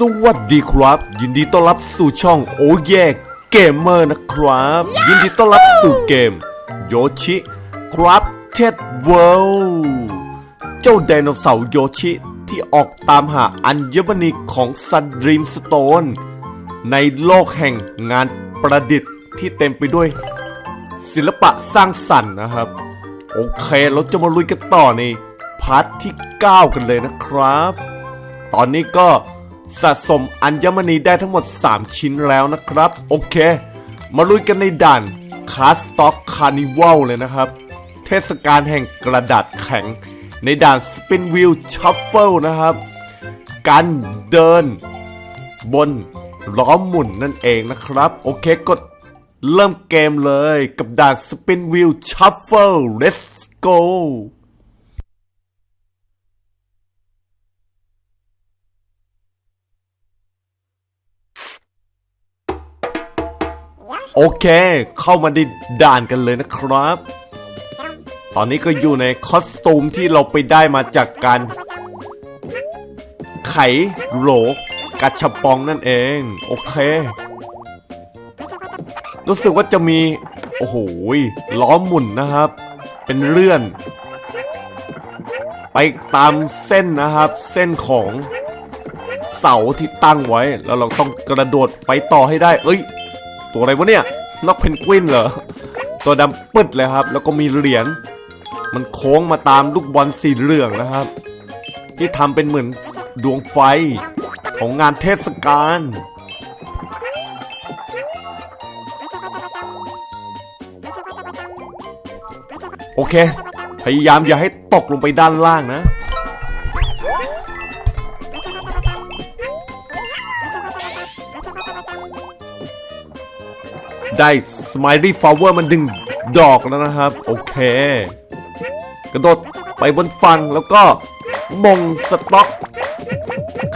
สวัสดีครับ ยินดีต้อนรับสู่ช่องโอแยกเกมเมอร์นะครับ ยินดีต้อนรับสู่เกมโยชิครับเท็ดเวิลด์เจ้าไดโนเสาร์โยชิที่ออกตามหาอัญมณีของซันดรีมสโตน ในโลกแห่งงานประดิษฐ์ที่เต็มไปด้วย ศิลปะสร้างสรรค์นะครับ โอเคเราจะมาลุยกันต่อในพาร์ทที่ 9 กันเลยนะครับ ตอนนี้ก็ สะสมอัญมณีได้ทั้งหมด 3 ชิ้นแล้วนะครับ โอเค มาลุยกันในด่านคาสต็อกคาร์นิวัลเลยนะครับ เทศกาลแห่งกระดาษแข็ง ในด่านสปินวิลชัฟเฟิลนะครับ การเดิน บนล้อหมุนนั่นเองนะครับ โอเคกดเริ่มเกมเลยกับด่านสปินวิลชัฟเฟิล let's go โอเค เข้ามาในด่านกันเลยนะครับ ตอนนี้ก็อยู่ในคอสตูมที่เราไปได้มาจากการไขโหลกัดชบปองนั่นเอง โอเค รู้สึกว่าจะมี โอ้โหล้อหมุนนะครับ เป็นเลื่อน ไปตามเส้นนะครับ เส้นของเสาที่ตั้งไว้ แล้วเราต้องกระโดดไปต่อให้ได้ เอ้ย ตัวอะไรวะเนี่ยนกเพนกวินเหรอตัวดำปึ๊ดเลยครับ แล้วก็มีเหรียญมันโค้งมาตามลูกบอลสีเหลืองนะครับ ที่ทำเป็นเหมือนดวงไฟของงานเทศกาลโอเค พยายามอย่าให้ตกลงไปด้านล่างนะ ได้สไมลี่ฟลาวเวอร์มันดึงดอกแล้วนะครับ โอเค กระโดดไปบนฝั่งแล้วก็มงสต็อก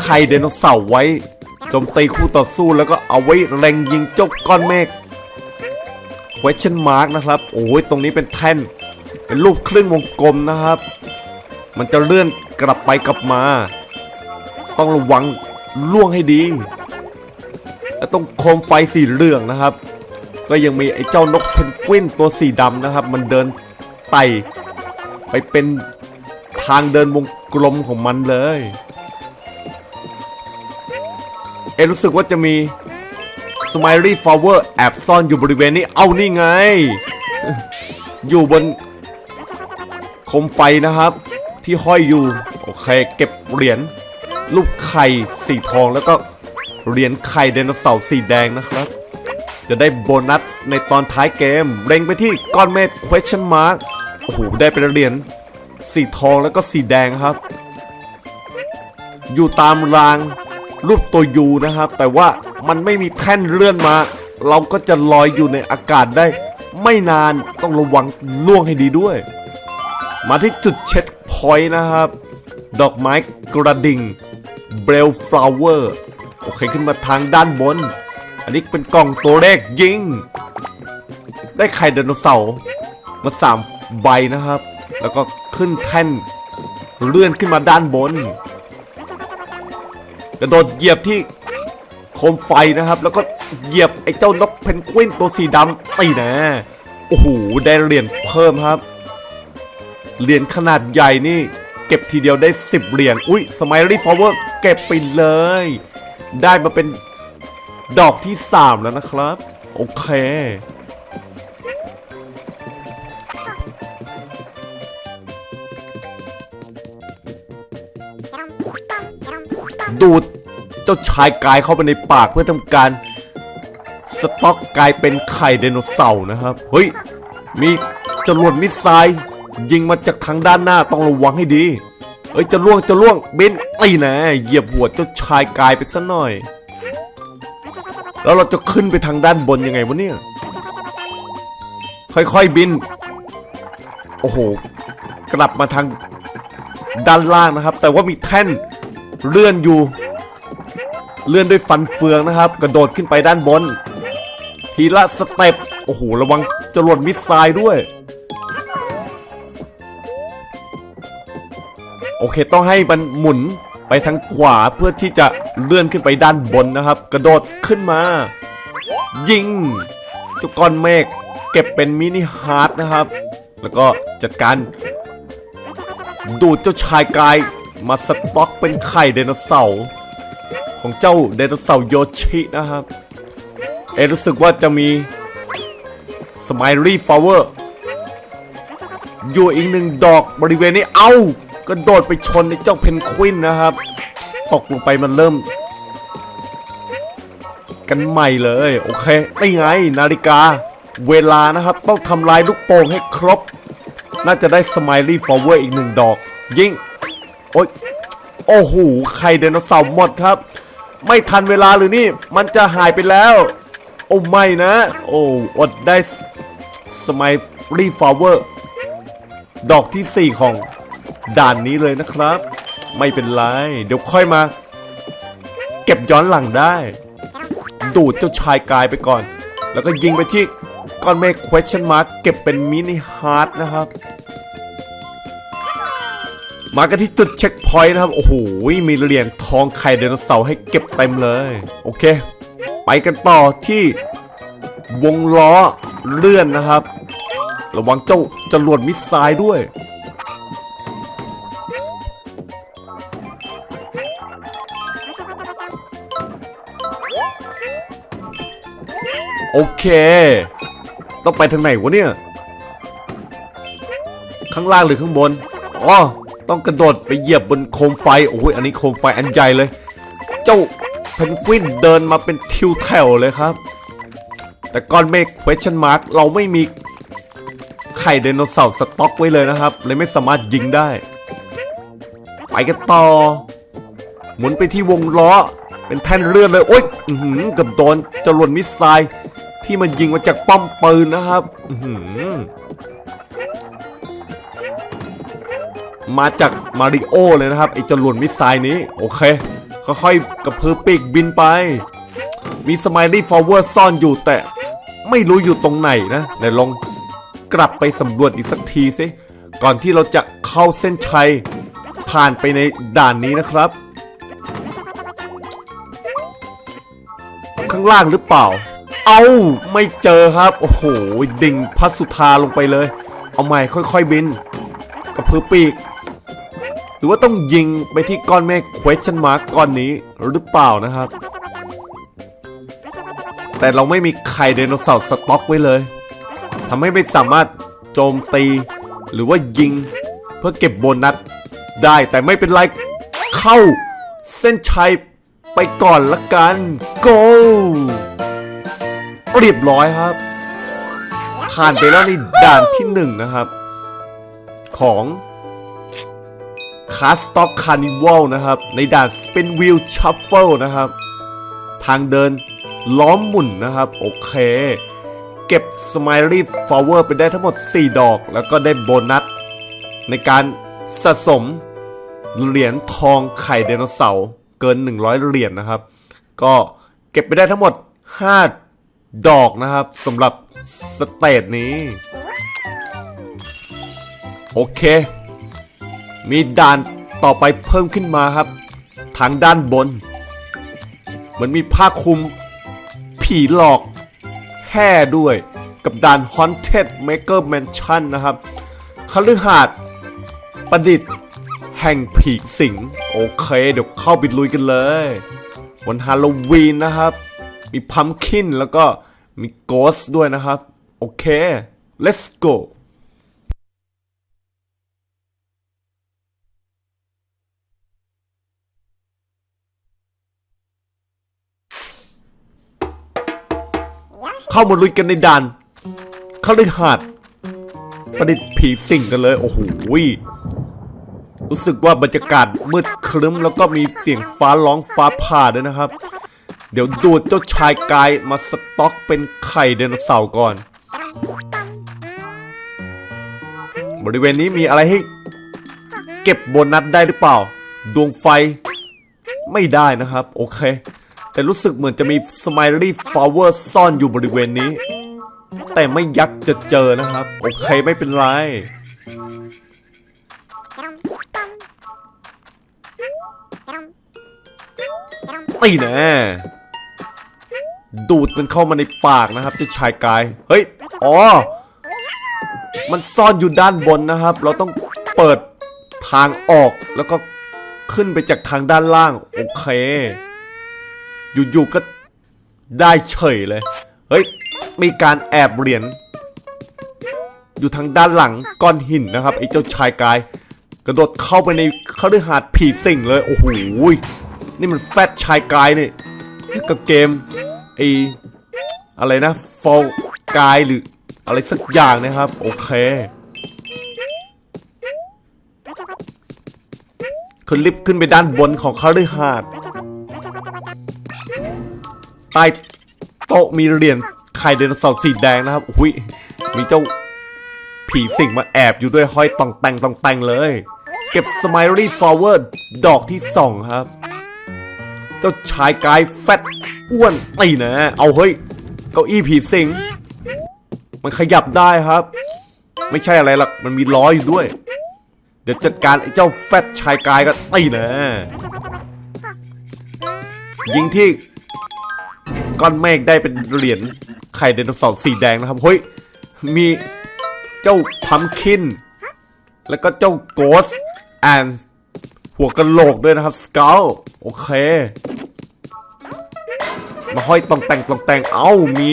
ไข่ไดโนเสาร์ไว้โจมตีคู่ต่อสู้แล้วก็เอาไว้เล็งยิงเจ้าก้อนเมฆ question mark นะครับ โอ้ยตรงนี้เป็นแท่น เป็นรูปครึ่งวงกลมนะครับ มันจะเลื่อนกลับไปกลับมา ต้องระวังล่วงให้ดี และตรงโคมไฟสีเหลืองนะครับ ก็ยังมีไอ้เจ้านกเพนกวินตัวสีดำนะครับ มันเดินไต่ไปเป็นทางเดินวงกลมของมันเลย เอรู้สึกว่าจะมีสไมลี่ฟลาวเวอร์แอบซ่อนอยู่บริเวณนี้ เอานี่ไง อยู่บนโคมไฟนะครับ ที่ห้อยอยู่ โอเค เก็บเหรียญลูกไข่สีทองแล้วก็เหรียญไข่ไดโนเสาร์สีแดงนะครับ จะได้โบนัสในตอนท้ายเกมเล็งไปที่ก้อนเมฆ question mark โอ้โห ได้เป็นเหรียญสีทองแล้วก็สีแดงครับ อยู่ตามรางรูปตัวยูนะครับ แต่ว่ามันไม่มีแท่นเลื่อนมา เราก็จะลอยอยู่ในอากาศได้ ไม่นานต้องระวังล่วงให้ดีด้วย มาที่จุดเช็คพอยต์นะครับ ดอกไม้กระดิ่งเบลฟลาวเวอร์โอเคขึ้นมาทางด้านบน นนี้เป็นกล่องตัวเลขยิง ได้ไข่ไดโนเสาร์มาสามใบนะครับ แล้วก็ขึ้นแท่นเลื่อนขึ้นมาด้านบน กระโดดเหยียบที่โคมไฟนะครับ แล้วก็เหยียบไอ้เจ้านกเพนกวินตัวสีดำตีนะ โอ้โห ได้เหรียญเพิ่มครับ เหรียญขนาดใหญ่นี่ เก็บทีเดียวได้ 10 เหรียญ อุ้ยสไมลี่ฟลาวเวอร์เก็บไปเลย ได้มาเป็น ดอกที่3แล้วนะครับ โอเค ดูดเจ้าชายกายเข้าไปในปากเพื่อทำการ สต็อกกลายเป็นไข่ไดโนเสาร์นะครับ เฮ้ย มีจรวดมิสไซล์ยิงมาจากทางด้านหน้าต้องระวังให้ดี เอ้ยจะล่วงจะล่วงเบินตีนะเหยียบหัวเจ้าชายกายไปซะหน่อย แล้วเราจะขึ้นไปทางด้านบนยังไงวะเนี่ย ค่อยๆบิน โอ้โห กลับมาทางด้านล่างนะครับ แต่ว่ามีแท่นเลื่อนอยู่ เลื่อนด้วยฟันเฟืองนะครับ กระโดดขึ้นไปด้านบน ทีละสเต็ป โอ้โห ระวังจรวดมิสไซล์ด้วย โอเค ต้องให้มันหมุน ไปทางขวาเพื่อที่จะเลื่อนขึ้นไปด้านบนนะครับ กระโดดขึ้นมา ยิงเจุก้อนเมฆเก็บเป็นมินิฮาร์ดนะครับ แล้วก็จัดการ ดูดเจ้าชายกายมาสต็อกเป็นไข่ไดโนเสาร์ของเจ้าไดโนเสาร์โยชินะครับ เอรู้สึกว่าจะมีสไมลี่ฟลาวเวอร์อยู่อีกหนึ่งดอกบริเวณนี้เอ้า กระโดดไปชนในเจ้าเพนกวินนะครับ ตกลงไปมันเริ่ม กันใหม่เลย โอเคได้ไง นาฬิกา เวลานะครับ ต้องทำลายลูกโป่งให้ครบ น่าจะได้สไมลี่ฟลาวเวอร์อีกหนึ่งดอก ยิง โอ้ยโอ้โหไข่ไดโนเสาร์หมดครับ ไม่ทันเวลาหรือนี่ มันจะหายไปแล้ว โอ้ไม่นะ โอ้อดได้สไมลี่ฟลาวเวอร์ดอกที่ 4 ของ ด่านนี้เลยนะครับ ไม่เป็นไร เดี๋ยวค่อยมา เก็บย้อนหลังได้ ดูดเจ้าชายกายไปก่อน แล้วก็ยิงไปที่ก้อนเมฆ question mark เก็บเป็นมินิฮาร์ดนะครับ มากันที่จุดเช็คพอยต์นะครับ โอ้โห มีเหรียญทองไข่ไดโนเสาร์ให้เก็บเต็มเลย โอเค ไปกันต่อที่วงล้อเลื่อนนะครับ ระวังเจ้าจรวดมิสไซล์ด้วย โอเค ต้องไปทางไหนวะเนี่ย ข้างล่างหรือข้างบน อ๋อ ต้องกระโดดไปเหยียบบนโคมไฟ โอ้ย อันนี้โคมไฟอันใหญ่เลย เจ้าเพนกวินเดินมาเป็นทิวแถวเลยครับ แต่ก้อนเมฆ question mark เราไม่มีไข่ไดโนเสาร์สต็อกไว้เลยนะครับ เลยไม่สามารถยิงได้ ไปกันต่อ หมุนไปที่วงล้อ เป็นแท่นเลื่อนเลย โอ๊ยกับโดนจรวดมิสไซล์ ที่มันยิงมาจากป้อมปืนนะครับมาจากมาริโอเลยนะครับไอ้จรวดมิสไซล์นี้ โอเคค่อยๆกระพือปีกบินไป มีสไมลี่ฟลาวเวอร์ซ่อนอยู่แต่ไม่รู้อยู่ตรงไหนนะไหนลองกลับไปสำรวจอีกสักทีสิก่อนที่เราจะเข้าเส้นชัยผ่านไปในด่านนี้นะครับ ข้างล่างหรือเปล่า เอาไม่เจอครับ โอ้โหดิ่งพัสสุธาลงไปเลย เอาใหม่ค่อยๆบิน กระพือปีก หรือว่าต้องยิงไปที่ก้อนเมฆ question mark ก้อนนี้หรือเปล่านะครับ แต่เราไม่มีไข่ไดโนเสาร์สต็อกไว้เลยทำให้ไม่สามารถโจมตี หรือว่ายิงเพื่อเก็บโบนัสได้แต่ไม่เป็นไรเข้าเส้นชัยไปก่อนละกัน go เรียบร้อยครับ ผ่านไปแล้วในด่านที่หนึ่งนะครับ ของคาสต็อกคาร์นิวัลนะครับ ในด่าน Spin Wheel Shuffle นะครับ ทางเดินล้อมหมุนนะครับ โอเค เก็บ Smiley Flower ไปได้ทั้งหมด 4 ดอก แล้วก็ได้โบนัส ในการสะสมเหรียญทองไข่ไดโนเสาร์เกิน 100 เหรียญนะครับ ก็เก็บไปได้ทั้งหมด 5 ดอกนะครับสำหรับสเตจนี้ โอเค มีด่านต่อไปเพิ่มขึ้นมาครับ ทางด้านบน เหมือนมีผ้าคลุม ผีหลอกแห่ด้วยกับด่าน Haunted Maker Mansion นะครับคฤหาสน์ประดิษฐ์แห่งผีสิง โอเค เดี๋ยวเข้าไปลุยกันเลย วันฮาโลวีนนะครับ มีพัมคินแล้วก็มีโกสด้วยนะครับ โอเค let's go เข้ามาลุยกันในด่านคฤหาสน์ประดิษฐ์ผีสิงกันเลย โอ้โหรู้สึกว่าบรรยากาศมืดครึ้มแล้วก็มีเสียงฟ้าร้องฟ้าผ่าด้วยนะครับ เดี๋ยวดูดเจ้าชายกายมาสต็อกเป็นไข่ไดโนเสาร์ก่อน บริเวณนี้มีอะไรให้เก็บโบนัสได้หรือเปล่า ดวงไฟไม่ได้นะครับ โอเค แต่รู้สึกเหมือนจะมีสไมลี่ฟลาวเวอร์ซ่อนอยู่บริเวณนี้ แต่ไม่ยักจะเจอนะครับ โอเคไม่เป็นไร Dum ตีแน่ ดูดมันเข้ามาในปากนะครับเจะชายกาย เฮ้ย อ๋อ มันซ่อนอยู่ด้านบนนะครับ เราต้องเปิดทางออกแล้วก็ขึ้นไปจากทางด้านล่าง โอเค อยู่ๆก็ได้เฉยเลย เฮ้ย มีการแอบเหรียญอยู่ทางด้านหลังก้อนหินนะครับไอ้เจ้าชายกาย กระโดดเข้าไปในคฤหาสน์ผีสิงเลย โอ้โห นี่มันแฟตชายกายเนี่ยนี่กับเกม ไออะไรนะฟอลกายหรืออะไรสักอย่างนะครับ โอเคขึ้นลิฟต์ขึ้นไปด้านบนของคฤหาสน์ใต้โต๊ะมีเหรียญไข่ไดโนเสาร์สีแดงนะครับอุ้ยมีเจ้าผีสิงมาแอบอยู่ด้วยห้อยตองแต่งตองแต่งเลย เก็บสไมลี่ฟลาวเวอร์ดอกที่สองครับ เจ้าชายกายแฟต อ้วนตีนะ เอาเฮ้ย เก้าอี้ผีสิง มันขยับได้ครับ ไม่ใช่อะไรหรอกมันมีล้ออยู่ด้วย เดี๋ยวจัดการไอ้เจ้าแฟตชายกายก็ตีนะยิงที่ก้อนเมฆได้เป็นเหรียญไข่ไดโนเสาร์สีแดงนะครับ เฮ้ย มีเจ้าพัมคิน แล้วก็เจ้าโกสแอนหัวกะโหลกด้วยนะครับสเกลโอเค มาห้อยตองแต่งตองแต่งเอ้ามี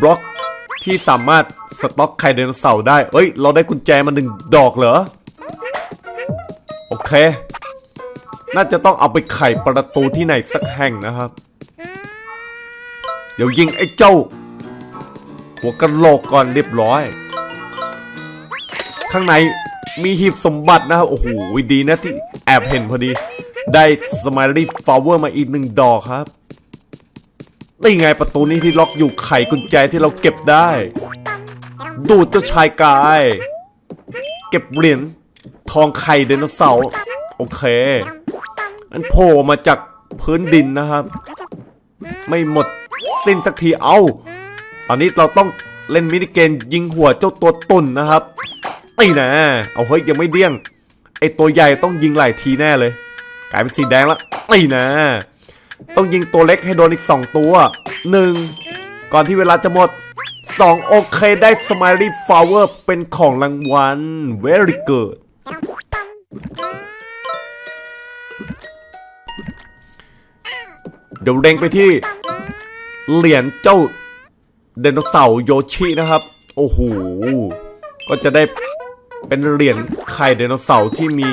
บล็อกที่สามารถสต็อกไข่ไดโนเสาร์ได้ เอ้ย เราได้กุญแจมาหนึ่งดอกเหรอ โอเค น่าจะต้องเอาไปไขประตูที่ไหนสักแห่งนะครับ เดี๋ยวยิงไอ้เจ้า หัวกระโหลกก่อนเรียบร้อย ข้างในมีหีบสมบัตินะครับ โอ้โห ดีนะที่แอบเห็นพอดี ได้สม i ลี่ฟลาวเวอร์มาอีกหนึ่งดอกครับนี่ไงประตูนี้ที่ล็อกอยู่ไขกุญแจที่เราเก็บได้ ดูดเจ้าชายกาย เก็บเหรียญทองไข่ไดโนเสาร์โอเคมันโผล่มาจากพื้นดินนะครับ ไม่หมดสิ้นสักทีเอาตอนนี้เราต้องเล่นมินิเกมยิงหัวเจ้าตัวตุ่นนะครับตีนะเอาเฮ้ยยังไม่เดี้ยงไอตัวใหญ่ต้องยิงหลายทีแน่เลย กลายเป็นสีแดงแล้วตีนะ ต้องยิงตัวเล็กให้โดนอีกสองตัวหนึ่งก่อนที่เวลาจะหมดสองโอเคได้สม i ลี่ฟลาวเวอร์เป็นของรางวัล very good เดี๋ยวเร่งไปที่ เหรียญเจ้าไดโนเสาร์โยชินะครับ โอ้โห ก็จะได้เป็นเหรียญไข่ไดโนเสาร์ที่มี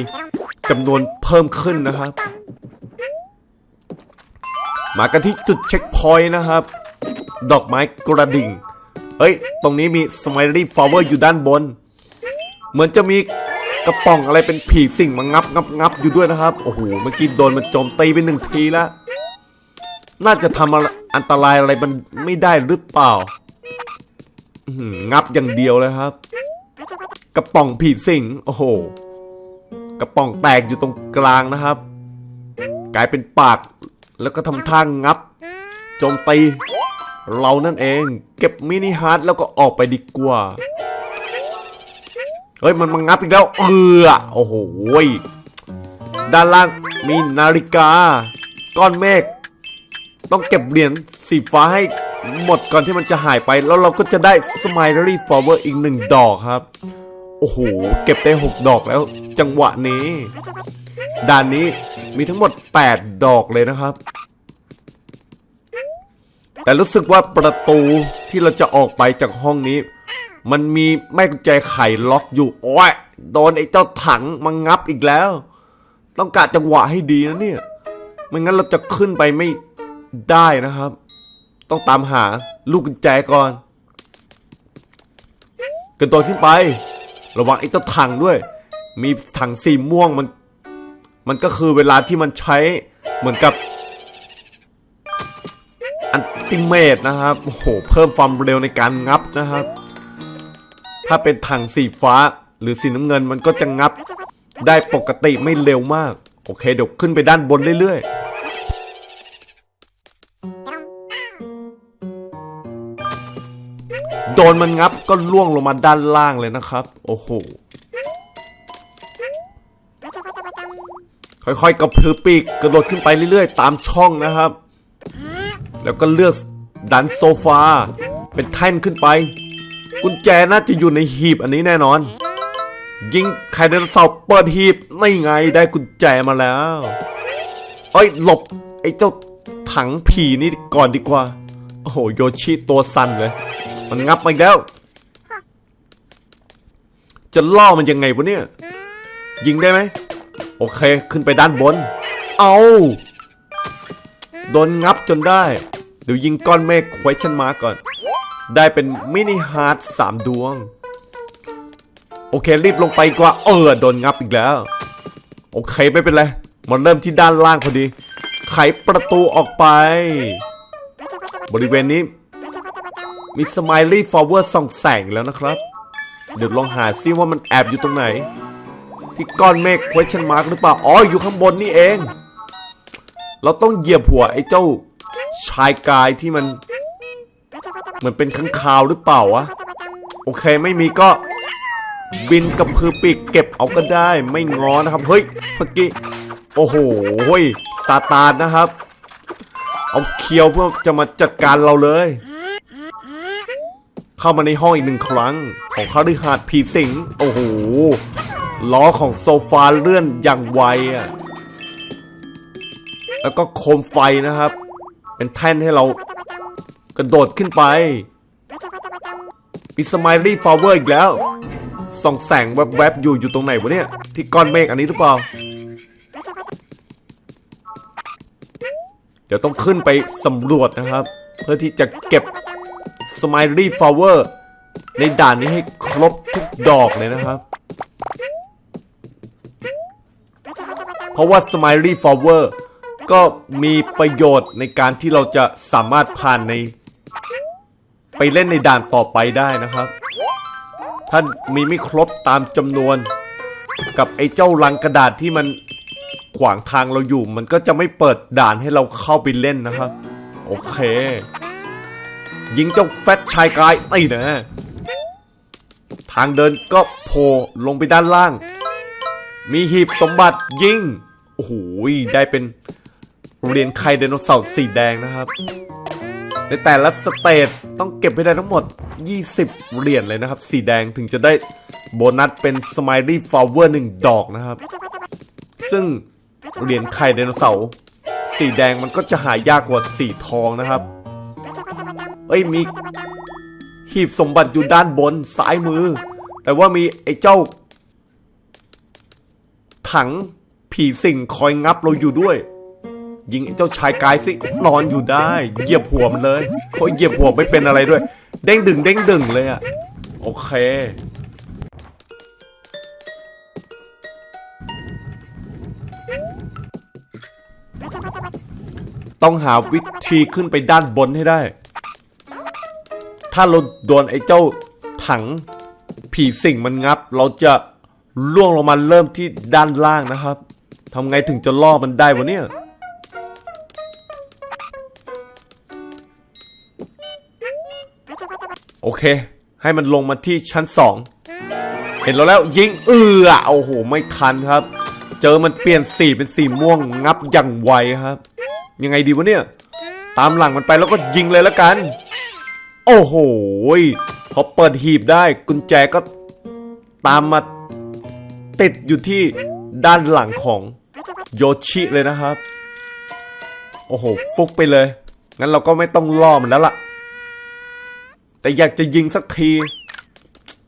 จำนวนเพิ่มขึ้นนะครับ มากันที่จุดเช็คพอยต์นะครับ ดอกไม้กระดิ่ง เอ้ย ตรงนี้มีสไมลี่ฟลาวเวอร์อยู่ด้านบน เหมือนจะมีกระป๋องอะไรเป็นผีสิงมางับงับงับอยู่ด้วยนะครับ โอ้โห เมื่อกี้โดนมันโจมตีไปหนึ่งทีแล้ว น่าจะทำอันตรายอะไรมันไม่ได้หรือเปล่า งับอย่างเดียวเลยครับ กระป๋องผีสิงโอ้โห กระป๋องแตกอยู่ตรงกลางนะครับ กลายเป็นปากแล้วก็ทำท่างงับโจมตี เรานั่นเองเก็บมินิฮาร์ดแล้วก็ออกไปดีกว่า เฮ้ย มันมางับอีกแล้ว เออโอ้โหด้านล่างมีนาฬิกา ก้อนเมฆต้องเก็บเหรียญสีฟ้าให้หมดก่อนที่มันจะหายไป แล้วเราก็จะได้ Smiley Flower อีกหนึ่งดอกครับ โอ้โห เก็บได้ 6 ดอกแล้ว จังหวะนี้ ด่านนี้มีทั้งหมด 8 ดอกเลยนะครับ แต่รู้สึกว่าประตูที่เราจะออกไปจากห้องนี้ มันมีแม่กุญแจไขล็อกอยู่ โอ้ย โดนไอ้เจ้าถังมางับอีกแล้ว ต้องการจังหวะให้ดีนะเนี่ยไม่งั้นเราจะขึ้นไปไม่ได้นะครับ ต้องตามหาลูกกุญแจก่อนกระโดดขึ้นไป ระวังไอ้เจ้าถังด้วย มีถังสีม่วงมัน มันก็คือเวลาที่มันใช้เหมือนกับอันติเมตนะครับ โอ้โห เพิ่มความเร็วในการงับนะครับ ถ้าเป็นถังสีฟ้าหรือสีน้ำเงินมันก็จะงับได้ปกติไม่เร็วมาก โอเคเดี๋ยวขึ้นไปด้านบนเรื่อยๆ โดนมันงับก็ล่วงลงมาด้านล่างเลยนะครับ โอ้โห ค่อยๆกระพือปีกกระโดดขึ้นไปเรื่อยๆ ตามช่องนะครับ แล้วก็เลือกดันโซฟา เป็นแท่นขึ้นไป กุญแจน่าจะอยู่ในหีบอันนี้แน่นอน ยิงไข่ไดโนเสาร์เปิดหีบไม่ไงได้กุญแจมาแล้วเอ้ยหลบไอ้เจ้าถังผีนี่ก่อนดีกว่า โอ้โหโยชิตัวสั่นเลย มันงับมาอีกแล้ว จะล่อมันยังไงวะเนี่ย ยิงได้ไหม โอเค ขึ้นไปด้านบน เอาโดนงับจนได้ เดี๋ยวยิงก้อนเมฆไว้ชันมาก่อน ได้เป็นมินิฮาร์ดสามดวง โอเค รีบลงไปกว่า เออ โดนงับอีกแล้ว โอเค ไม่เป็นไร มันเริ่มที่ด้านล่างพอดี ไขประตูออกไป บริเวณนี้ มีสไมลี่ฟลาวเวอร์ส่องแสงแล้วนะครับ เดี๋ยวลองหาซิว่ามันแอบอยู่ตรงไหน ที่ก้อนเมฆ question mark หรือเปล่า อ๋อ อยู่ข้างบนนี่เอง เราต้องเหยียบหัวไอ้เจ้า ชายกายที่มัน เหมือนเป็นข้างคาวหรือเปล่าวะ โอเคไม่มีก็บินกับพือปีกเก็บเอาก็ได้ไม่งอนะครับ เฮ้ยเมื่อกี้ โอ้โหเฮ้ยซาตานนะครับ เอาเคียวเพื่อจะมาจัดการเราเลย เข้ามาในห้องอีกหนึ่งครั้ง ของคาริหาดผีสิง โอ้โห ล้อของโซฟาเลื่อนอย่างไวอะ แล้วก็โคมไฟนะครับ เป็นแท่นให้เรากระโดดขึ้นไปมีสไมลี่ฟลาวเวอร์อีกแล้ว ส่องแสงแวบๆ อยู่อยู่ตรงไหนวะเนี่ย ที่ก้อนเมฆอันนี้หรือเปล่า เดี๋ยวต้องขึ้นไปสำรวจนะครับ เพื่อที่จะเก็บ สไมลี่ฟลาวเวอร์ในด่านนี้ให้ครบทุกดอกเลยนะครับ เพราะว่าสไมลี่ฟลาวเวอร์ก็มีประโยชน์ในการที่เราจะสามารถผ่านใน ไปเล่นในด่านต่อไปได้นะครับ ถ้ามีไม่ครบตามจำนวน กับไอ้เจ้าลังกระดาษที่มันขวางทางเราอยู่ มันก็จะไม่เปิดด่านให้เราเข้าไปเล่นนะครับ โอเค ยิงเจ้าแฟตชายกายไอ้นะทางเดินก็โผล่ลงไปด้านล่าง มีหีบสมบัติยิง โอ้โหได้เป็นเหรียญไข่ไดโนเสาร์สีแดงนะครับ ในแต่ละสเตจต้องเก็บให้ได้ทั้งหมด 20 เหรียญเลยนะครับ สีแดงถึงจะได้โบนัสเป็นสไมลี่ฟลาวเวอร์หนึ่งดอกนะครับ ซึ่งเหรียญไข่ไดโนเสาร์สีแดงมันก็จะหายากกว่าสีทองนะครับ เอ้ยมีหีบสมบัติอยู่ด้านบนซ้ายมือ แต่ว่ามีไอ้เจ้า ถังผีสิงคอยงับเราอยู่ด้วย ยิงไอ้เจ้าชายกายสินอนอยู่ได้ เหยียบหัวมันเลยโอ้ยเหยียบหัวไม่เป็นอะไรด้วย เด้งดึงเด้งดึงเลยอะโอเคต้องหาวิธีขึ้นไปด้านบนให้ได้ ถ้าเราโดนไอ้เจ้าถังผีสิงมันงับ เราจะล่วงลงมาเริ่มที่ด้านล่างนะครับทำไงถึงจะล่อมันได้วะเนี่ยโอเค ให้มันลงมาที่ชั้นสองเห็นแล้วแล้วยิงเอือโอ้โหไม่ทันครับ เจอมันเปลี่ยนสีเป็นสีม่วงงับอย่างไวครับ ยังไงดีวะเนี่ย ตามหลังมันไปแล้วก็ยิงเลยแล้วกัน โอ้โหพอเปิดหีบได้กุญแจก็ตามมาติดอยู่ที่ด้านหลังของโยชิเลยนะครับ โอ้โห ฟุกไปเลย งั้นเราก็ไม่ต้องล่อมันแล้วล่ะ แต่อยากจะยิงสักที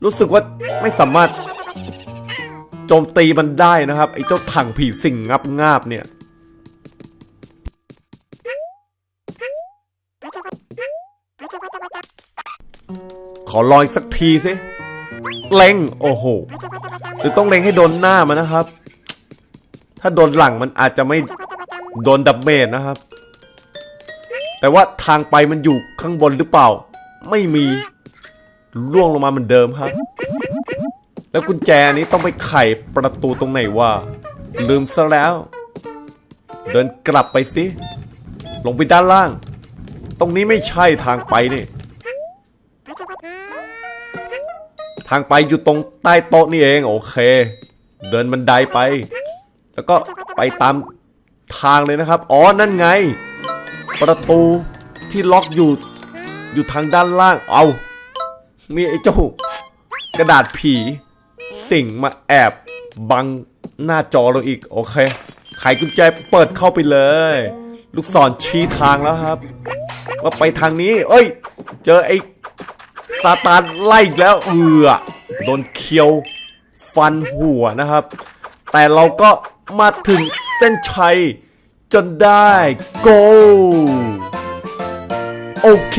รู้สึกว่าไม่สามารถ โจมตีมันได้นะครับ ไอ้เจ้าถังผีสิงงับงาบเนี่ย ขอลอยสักทีสิเล็งโอ้โหหรือต้องเล็งให้โดนหน้ามันนะครับ ถ้าโดนหลังมันอาจจะไม่โดนดับเมจนะครับ แต่ว่าทางไปมันอยู่ข้างบนหรือเปล่า ไม่มีล่วงลงมาเหมือนเดิมครับ แล้วกุญแจนี้ต้องไปไขประตูตรงไหนวะลืมซะแล้ว เดินกลับไปสิลงไปด้านล่าง ตรงนี้ไม่ใช่ทางไปนี่ ทางไปอยู่ตรงใต้โต๊ะนี่เอง โอเค เดินบันไดไป แล้วก็ไปตามทางเลยนะครับ อ๋อ นั่นไง ประตูที่ล็อกอยู่อยู่ทางด้านล่าง เอา มีไอ้เจ้ากระดาษผีสิ่งมาแอบบังหน้าจอเราอีก โอเค ไขกุญแจเปิดเข้าไปเลย ลูกศรชี้ทางแล้วครับ ว่าไปทางนี้ เอ้ย เจอไอ้ ซาตานไล่อีกแล้วเอือโดนเคียวฟันหัวนะครับ แต่เราก็มาถึงเส้นชัยจนได้โกโอเค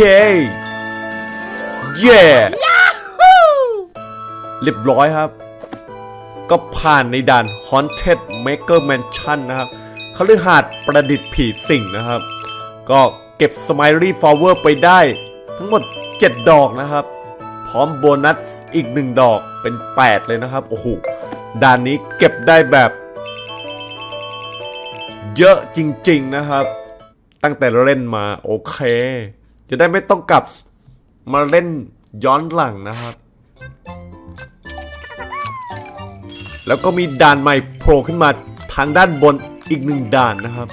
เย้เรียบร้อยครับ ก็ผ่านในด่าน Haunted Maker Mansion นะครับเขาเรียกหาดประดิษฐ์ผีสิงนะครับ ก็เก็บ Smiley Flower ไปได้ ทั้งหมด 7 ดอกนะครับ พร้อมโบนัสอีก 1 ดอกเป็น 8 เลยนะครับ โอ้โหด่านนี้เก็บได้แบบ เยอะจริง ๆนะครับ ตั้งแต่เล่นมาโอเค จะได้ไม่ต้องกลับมาเล่นย้อนหลังนะครับ แล้วก็มีด่านใหม่โผล่ขึ้นมาทางด้านบนอีกหนึ่งด่านนะครับ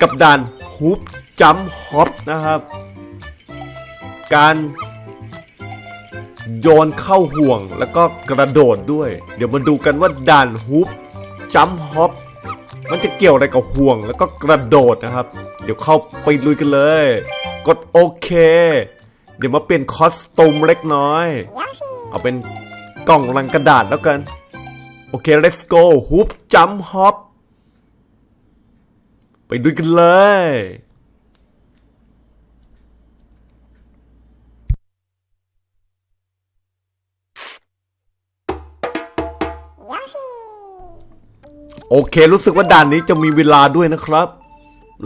กับด่านฮุปจัมฮอปนะครับ การโยนเข้าห่วงแล้วก็กระโดดด้วย เดี๋ยวมาดูกันว่าด่านฮุปจัมฮอปมันจะเกี่ยวอะไรกับห่วงแล้วก็กระโดดนะครับ เดี๋ยวเข้าไปลุยกันเลย กดโอเค เดี๋ยวมาเปลี่ยนคอสตูมเล็กน้อย เอาเป็นกล่องลังกระดาษแล้วกัน โอเค let's go ฮุปจัมฮอปไปดูกันเลย โอเค รู้สึกว่าด่านนี้จะมีเวลาด้วยนะครับ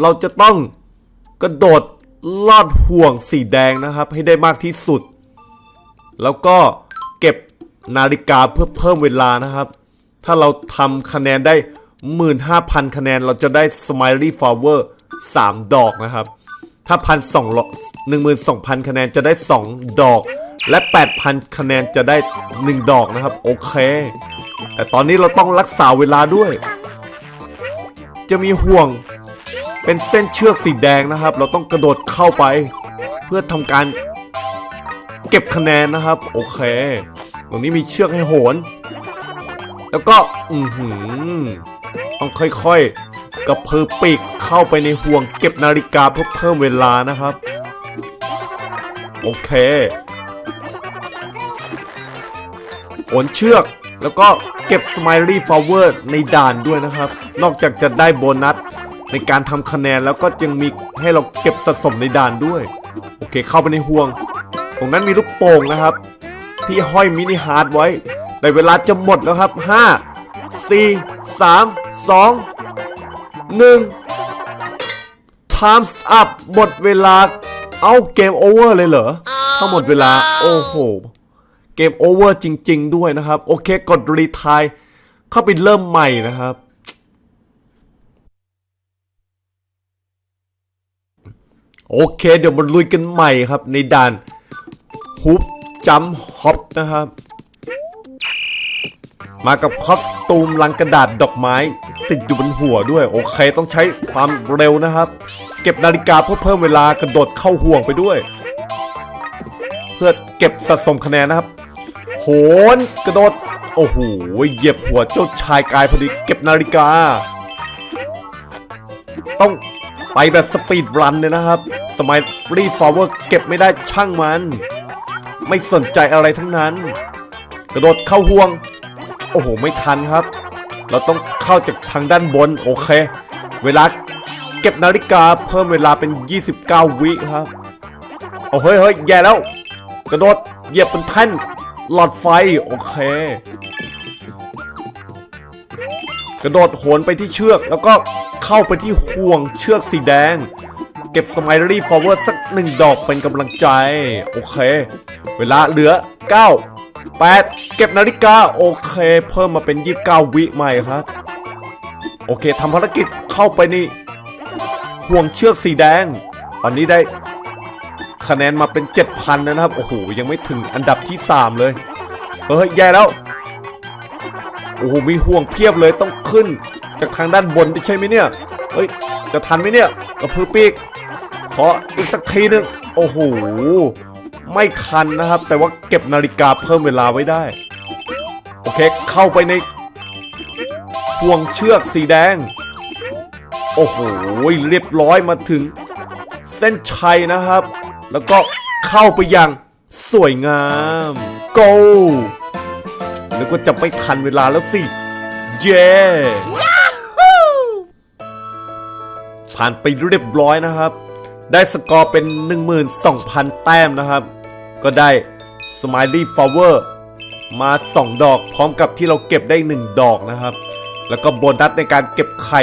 เราจะต้องกระโดดลอดห่วงสีแดงนะครับ ให้ได้มากที่สุด แล้วก็เก็บนาฬิกาเพื่อเพิ่มเวลานะครับ ถ้าเราทำคะแนนได้ 15,000 คะแนนเราจะได้ Smiley Flower 3 ดอกนะครับ ถ้าพันสองหนึ่งหมื่นสองพันคะแนนจะได้ 2 ดอก และ 8,000 คะแนนจะได้ 1 ดอกนะครับ โอเค แต่ตอนนี้เราต้องรักษาเวลาด้วย จะมีห่วงเป็นเส้นเชือกสีแดงนะครับ เราต้องกระโดดเข้าไป เพื่อทำการ เก็บคะแนนนะครับ โอเค ตรงนี้มีเชือกให้โหน แล้วก็อือหือต้องค่อยๆกระพือปีกเข้าไปในห่วง เก็บนาฬิกาเพื่อเพิ่มเวลานะครับ โอเค โหนเชือก แล้วก็เก็บ Smiley Flower ในด่านด้วยนะครับ นอกจากจะได้โบนัสในการทำคะแนนแล้วก็ยังมีให้เราเก็บสะสมในด่านด้วย โอเคเข้าไปในห่วง ตรงนั้นมีลูกโป่งนะครับ ที่ห้อยมินิฮาร์ดไว้แต่เวลาจะหมดแล้วครับ 5 4 3 2 1 Time's up หมดเวลาเอาเกมโอเวอร์เลยเหรอ ถ้าหมดเวลา โอ้โห เกมโอเวอร์จริง ๆ ด้วยนะครับ โอเคกดรีทายเข้าไปเริ่มใหม่นะครับ โอเค เดี๋ยวมาลุยกันใหม่ครับ ในด่านฮุปจัมฮอปนะครับ มากับคอสตูมลังกระดาษดอกไม้ ติดอยู่บนหัวด้วย โอเคต้องใช้ความเร็วนะครับ เก็บนาฬิกาเพื่อเพิ่มเวลากระโดดเข้าห่วงไปด้วย เพื่อเก็บสะสมคะแนนนะครับ โหนกระโดด โอ้โหเหยียบหัวเจ้าชายกายพอดีเก็บนาฬิกา ต้องไปแบบสปีดรันเลยนะครับ สมัยรีฟอร์เวอร์เก็บไม่ได้ช่างมัน ไม่สนใจอะไรทั้งนั้น กระโดดเข้าห่วง โอ้โห ไม่ทันครับ เราต้องเข้าจากทางด้านบน โอเค เวลาเก็บนาฬิกาเพิ่มเวลาเป็น 29 วิครับ โอ้เฮ้ยเฮ้ยแย่แล้ว กระโดดเหยียบบนแท่น หลอดไฟ โอเค กระโดดโหนไปที่เชือก แล้วก็เข้าไปที่ห่วงเชือกสีแดง เก็บสไมลี่ฟอร์เวิร์ดสักหนึ่งดอกเป็นกำลังใจ โอเค เวลาเหลือ 9 8 เก็บนาฬิกา โอเค เพิ่มมาเป็น 29 วิใหม่ครับ โอเคทำภารกิจเข้าไปในห่วงเชือกสีแดง ตอนนี้ได้ คะแนนมาเป็น 7,000 นะครับ โอ้โห ยังไม่ถึงอันดับที่ 3 เลย เฮ้ยแย่แล้ว โอ้โห มีห่วงเพียบเลยต้องขึ้น จากทางด้านบนใช่ไหมเนี่ย เฮ้ย จะทันไหมเนี่ยกระพือปีก ขออีกสักทีหนึง โอ้โห ไม่ทันนะครับ แต่ว่าเก็บนาฬิกาเพิ่มเวลาไว้ได้ โอเค เข้าไปในห่วงเชือกสีแดง โอ้โห เรียบร้อยมาถึง เส้นชัยนะครับ แล้วก็เข้าไปอย่างสวยงาม go นึกว่าจะไม่ทันเวลาแล้วสิ เย้ผ่านไปเรียบร้อยนะครับ ได้สกอร์เป็น 12,000 แต้มนะครับ ก็ได้ Smiley Flower มา 2 ดอกพร้อมกับที่เราเก็บได้ 1 ดอกนะครับ แล้วก็โบนัสในการเก็บไข่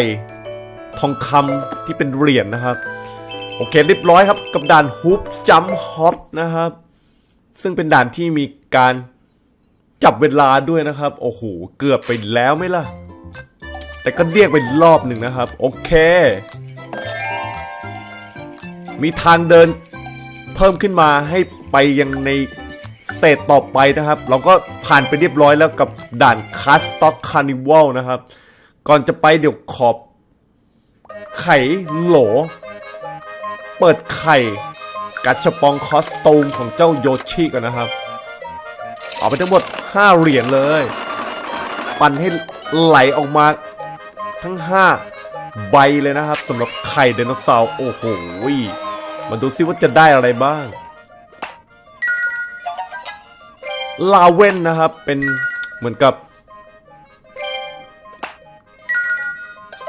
ทองคำที่เป็นเหรียญนะครับ โอเคเรียบร้อยครับ กับด่านฮุบจัมฮอปนะครับ ซึ่งเป็นด่านที่มีการจับเวลาด้วยนะครับ โอ้โห เกือบไปแล้วไหมล่ะ แต่ก็เรียกไปรอบหนึ่งนะครับ โอเค มีทางเดินเพิ่มขึ้นมาให้ไปยังในสเตจต่อไปนะครับ เราก็ผ่านไปเรียบร้อยแล้วกับด่านคัสต็อกคาร์นิวัลนะครับ ก่อนจะไปเดี๋ยวขอบไขโหล เปิดไข่กัดชปองคอสตูมของเจ้าโยชิกันนะครับเอาไปทั้งหมด 5 เหรียญเลย ปั่นให้ไหลออกมาทั้ง 5 ใบเลยนะครับสำหรับไข่ไดโนเสาร์โอ้โหมาดูซิว่าจะได้อะไรบ้าง ลาเวนนะครับ เป็นเหมือนกับ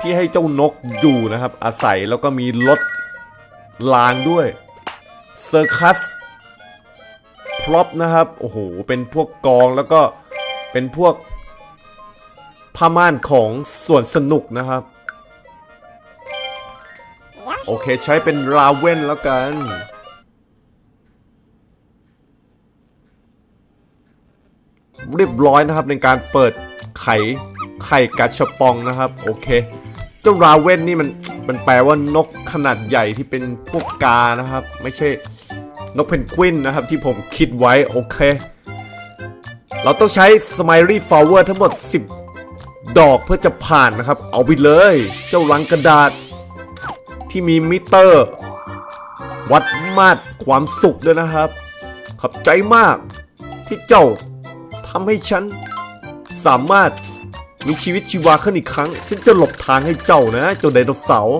ที่ให้เจ้านกอยู่นะครับ อาศัยแล้วก็มีรถ ลางด้วยเซอร์คัสพร็อพนะครับ โอ้โห เป็นพวกกองแล้วก็เป็นพวกผ้าม่านของส่วนสนุกนะครับ โอเคใช้เป็นราเว่นแล้วกัน เรียบร้อยนะครับในการเปิดไข่ไข่กัดชปองนะครับ โอเค เจ้าราเว่นนี่มัน มันแปลว่านกขนาดใหญ่ที่เป็นพวกกานะครับ ไม่ใช่นกเพนกวินนะครับ ที่ผมคิดไว้โอเค เราต้องใช้ Smiley Flower ทั้งหมด 10 ดอกเพื่อจะผ่านนะครับ เอาไปเลย เจ้าลังกระดาษ ที่มีมิเตอร์ วัดมาตรความสุขด้วยนะครับ ขอบใจมากที่เจ้าทำให้ฉันสามารถ มีชีวิตชีวาขึ้นอีกครั้ง ฉันจะหลบทางให้เจ้านะเจ้าไดโนเสาร์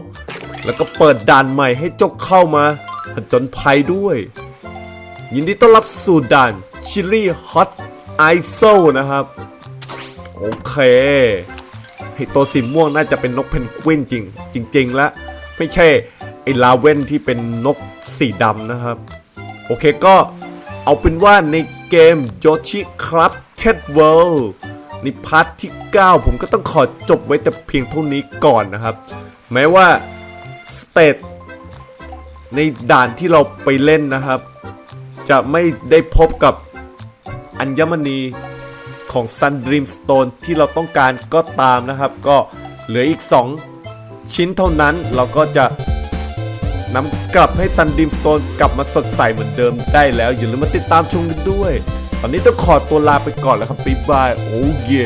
แล้วก็เปิดด่านใหม่ให้เจ้าเข้ามาผจญภัยด้วย ยินดีต้อนรับสู่ด่านชิลลี่ฮอตไอโซนะครับ โอเคไอตัวสีม่วงน่าจะเป็นนกเพนกวินจริง จริง ๆ แล้ว ไม่ใช่ไอลาเวนที่เป็นนกสีดำนะครับ โอเคก็เอาเป็นว่าในเกมโยชิครับเท็ดเวิลด์ ในพาร์ทที่ 9 ผมก็ต้องขอจบไว้แต่เพียงเท่านี้ก่อนนะครับ แม้ว่าสเตตในด่านที่เราไปเล่นนะครับ จะไม่ได้พบกับอัญมณีของ Sun Dream Stone ที่เราต้องการก็ตามนะครับ ก็เหลืออีก 2 ชิ้นเท่านั้นเราก็จะนำกลับให้ซันดิมสโตนกลับมาสดใสเหมือนเดิมได้แล้ว อย่าลืมมาติดตามชมกันด้วย ตอนนี้ต้องขอตัวลาไปก่อนแล้วครับบ๊ายบายโอ้เย่